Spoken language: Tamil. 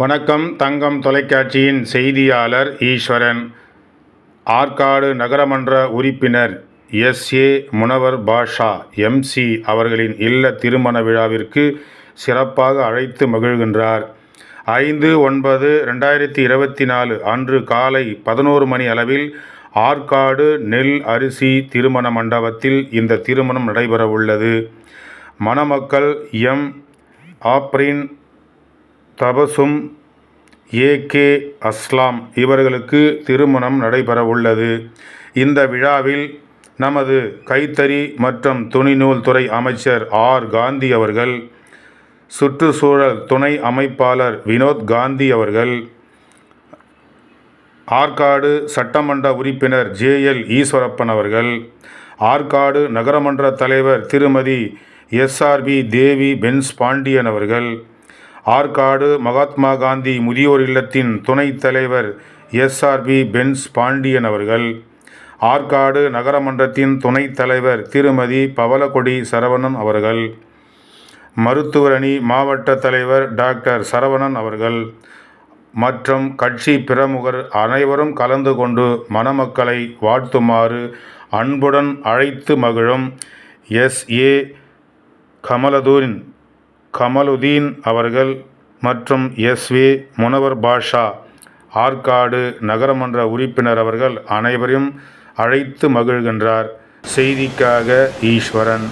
வணக்கம் தங்கம் தொலைக்காட்சியின் செய்தியாளர் ஈஸ்வரன். ஆற்காடு நகரமன்ற உறுப்பினர் எஸ். ஏ. முனவர் பாஷா எம்சி அவர்களின் இல்ல திருமண விழாவிற்கு சிறப்பாக அழைத்து மகிழ்கின்றார். ஐந்து ஒன்பது ரெண்டாயிரத்தி இருபத்தி நாலு அன்று காலை பதினோரு மணி அளவில் ஆற்காடு நெல் அரிசி திருமண மண்டபத்தில் இந்த திருமணம் நடைபெறவுள்ளது. மணமக்கள் எம். ஆப்ரின் தபசும் ஏகே அஸ்லாம் இவர்களுக்கு திருமணம் நடைபெற உள்ளது இந்த விழாவில் நமது கைத்தறி மற்றும் துணிநூல் துறை அமைச்சர் ஆர். காந்தி அவர்கள் சுற்றுச்சூழல் துணை அமைப்பாளர் வினோத் காந்தி அவர்கள் ஆற்காடு சட்டமன்ற உறுப்பினர் ஜேஎல் ஈஸ்வரப்பன் அவர்கள் ஆற்காடு நகரமன்ற தலைவர் திருமதி எஸ்ஆர்பி தேவி பென்ஸ் பாண்டியன் அவர்கள் ஆற்காடு மகாத்மா காந்தி முதியோர் இல்லத்தின் துணைத் தலைவர் எஸ்ஆர்பி பென்ஸ் பாண்டியன் அவர்கள் ஆற்காடு நகரமன்றத்தின் துணைத் தலைவர் திருமதி பவலகொடி சரவணன் அவர்கள் மருத்துவரணி மாவட்ட தலைவர் டாக்டர் சரவணன் அவர்கள் மற்றும் கட்சி பிரமுகர் அனைவரும் கலந்து கொண்டு மணமக்களை வாழ்த்துமாறு அன்புடன் அழைத்து மகிழும் எஸ் ஏ கமலதூரின் கமலுதீன் அவர்கள் மற்றும் எஸ்வே முனவர் பாஷா ஆற்காடு நகரமன்ற உறுப்பினர் அவர்கள் அனைவரையும் அழைத்து மகிழ்கின்றார். செய்திக்காக ஈஸ்வரன்.